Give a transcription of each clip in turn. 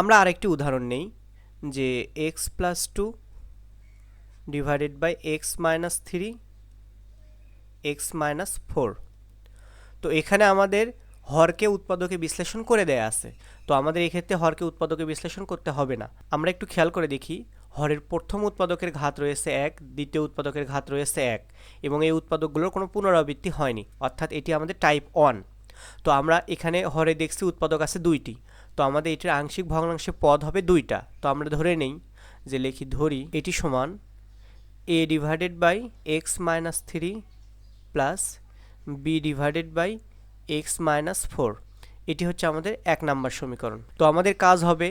আমরা আরেকটি উদাহরণ নেই, যে x plus two divided by x minus three x minus four তো এখানে আমাদের হরকে উৎপাদকে বিশ্লেষণ করে দেয়া আছে। তো আমাদের এক্ষেত্রে হরকে উৎপাদকে বিশ্লেষণ করতে হবে না। আমরা একটু খেয়াল করে দেখি, হরের প্রথম উৎপাদকের ঘাত রয়েছে এক, দ্বিতীয় উৎপাদকের ঘাত রয়েছে এক, এবং এই উৎপাদকগুলোর কোনো পুনরাবৃত্তি হয়নি, অর্থাৎ এটি আমাদের টাইপ ওয়ান তো আমরা এখানে হরে দেখছি উৎপাদক আছে দুইটি। তো আমাদের এটির আংশিক ভগ্নাংশে পদ হবে দুইটা। তো আমরা ধরে নেই যে লিখি ধরি, এটি সমান a divided by x minus three plus b divided by x minus four এটি হচ্ছে আমাদের এক নাম্বার সমীকরণ। তো আমাদের কাজ হবে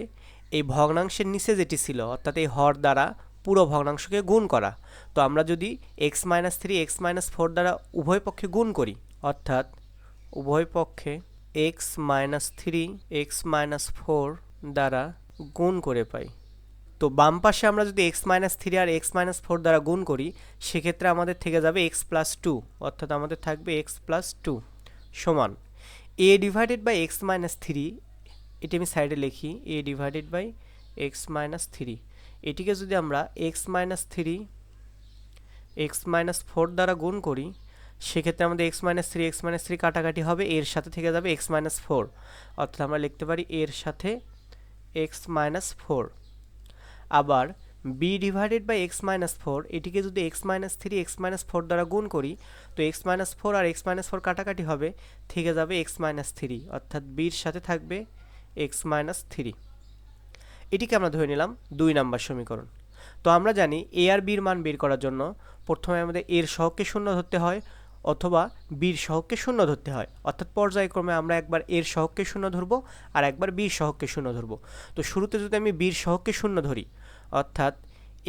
এই ভগ্নাংশের নিচে যেটি ছিল, অর্থাৎ এই হর দ্বারা পুরো ভগ্নাংশকে গুণ করা। তো আমরা যদি x minus three x minus four দ্বারা উভয় পক্ষে গুণ করি, অর্থাৎ উভয় পক্ষে x minus three x minus four দ্বারা গুণ করে পাই। তো বাম পাশে আমরা যদি এক্স মাইনাস থ্রি আর এক্স মাইনাস ফোর দ্বারা গুণ করি, সেক্ষেত্রে আমাদের থেকে যাবে এক্স প্লাস টু অর্থাৎ আমাদের থাকবে এক্স প্লাস টু সমান। A divided by x minus three এটি আমি সাইডে লিখি a divided by x minus three এটিকে যদি আমরা x minus three x minus four দ্বারা গুণ করি সেক্ষেত্রে আমাদের x minus three x minus three কাটাকাটি হবে এর সাথে থেকে যাবে এক্স মাইনাস ফোর অর্থাৎ আমরা লিখতে পারি এর সাথে এক্স মাইনাস ফোর আবার b divided by x minus four এটিকে যদি x minus three x minus four দ্বারা গুণ করি তো এক্স মাইনাস ফোর আর এক্স মাইনাস ফোর কাটাকাটি হবে থেকে যাবে এক্স মাইনাস থ্রি অর্থাৎ বির সাথে থাকবে এক্স মাইনাস থ্রি এটিকে আমরা ধরে নিলাম দুই নাম্বার সমীকরণ তো আমরা জানি এ আর বির মান বের করার জন্য প্রথমে আমাদের এর সহগকে শূন্য ধরতে হয় অথবা বীর সহগকে শূন্য ধরতে হয়। অর্থাৎ পর্যায়ক্রমে আমরা একবার এর সহগকে শূন্য ধরবো আর একবার বীর সহককে শূন্য ধরবো। তো শুরুতে যদি আমি বীর সহককে শূন্য ধরি, অর্থাৎ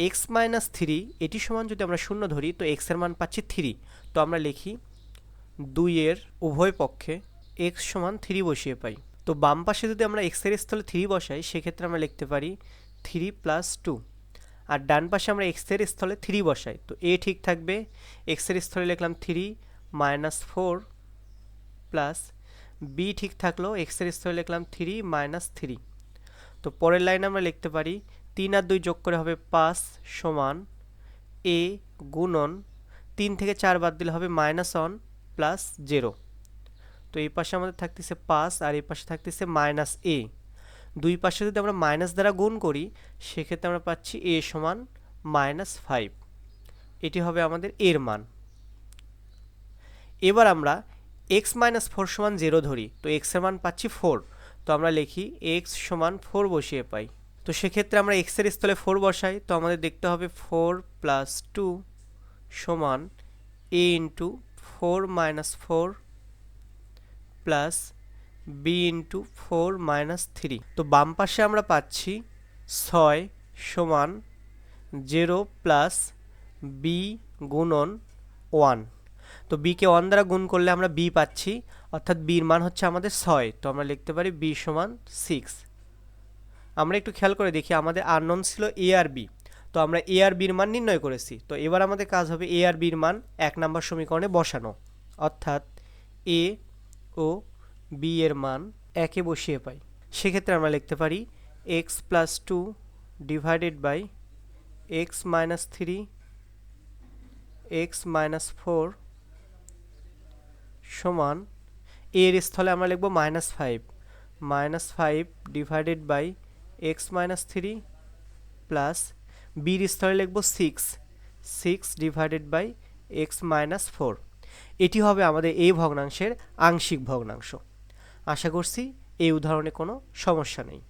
এক্স মাইনাস থ্রি এটি সমান যদি আমরা শূন্য ধরি, তো এক্সের মান পাচ্ছি থ্রি তো আমরা লিখি দুইয়ের উভয় পক্ষে এক্স সমান থ্রি বসিয়ে পাই। তো বাম পাশে যদি আমরা এক্সের স্থলে থ্রি বসাই, সেক্ষেত্রে আমরা লিখতে পারি থ্রি প্লাস টু আর ডান পাশে আমরা এক্সের স্থলে থ্রি বসাই, তো এ ঠিক থাকবে। এক্সের স্থলে লিখলাম three minus four plus b ঠিক থাকল এক্সের স্থলে লিখলাম থ্রি মাইনাস থ্রি তো পরের লাইনে আমরা লিখতে পারি, তিন আর দুই যোগ করে হবে পাঁচ সমান এ গুণন, তিন থেকে চার বাদ দিলে হবে মাইনাস ওয়ান প্লাস জিরো তো এই পাশে আমাদের থাকতেছে পাঁচ আর এই পাশে থাকতেছে মাইনাস এ দুই পাশে যদি আমরা মাইনাস দ্বারা গুণ করি, সেক্ষেত্রে আমরা পাচ্ছি এ সমান মাইনাস ফাইভ এটি হবে আমাদের এর মান। এবার আমরা এক্স মাইনাস ফোর সমান জিরো ধরি, তো এক্সের মান পাচ্ছি ফোর তো আমরা লিখি এক্স সমান ফোর বসিয়ে পাই। তো সেক্ষেত্রে আমরা এক্সের স্থলে ফোর বসাই, তো আমাদের দেখতে হবে ফোর প্লাস টু সমান a into four minus four plus b into four minus three তো বাম পাশে আমরা পাচ্ছি ছয় সমান জিরো প্লাস বি গুণন ওয়ান তো বিকে ওয়ান দ্বারা গুণ করলে আমরা বি পাচ্ছি, অর্থাৎ বির মান হচ্ছে আমাদের ছয়, তো আমরা লিখতে পারি বি সমান সিক্স আমরা একটু খেয়াল করে দেখি, আমাদের আননোন ছিল এ আর বি তো আমরা এ আর বির মান নির্ণয় করেছি, তো এবার আমাদের কাজ হবে এ আর বির মান এক নম্বর সমীকরণে বসানো, অর্থাৎ এ ও বি এর মান একে বসিয়ে পাই। সেক্ষেত্রে আমরা লিখতে পারি x plus two divided by x minus three x minus four সমান এর স্থলে আমরা লিখব minus five minus five divided by x minus three plus বির স্থলে লিখব six six divided by x minus four এটি হবে আমাদের এই ভগ্নাংশের আংশিক ভগ্নাংশ। আশা করছি এই উদাহরণে কোনো সমস্যা নেই।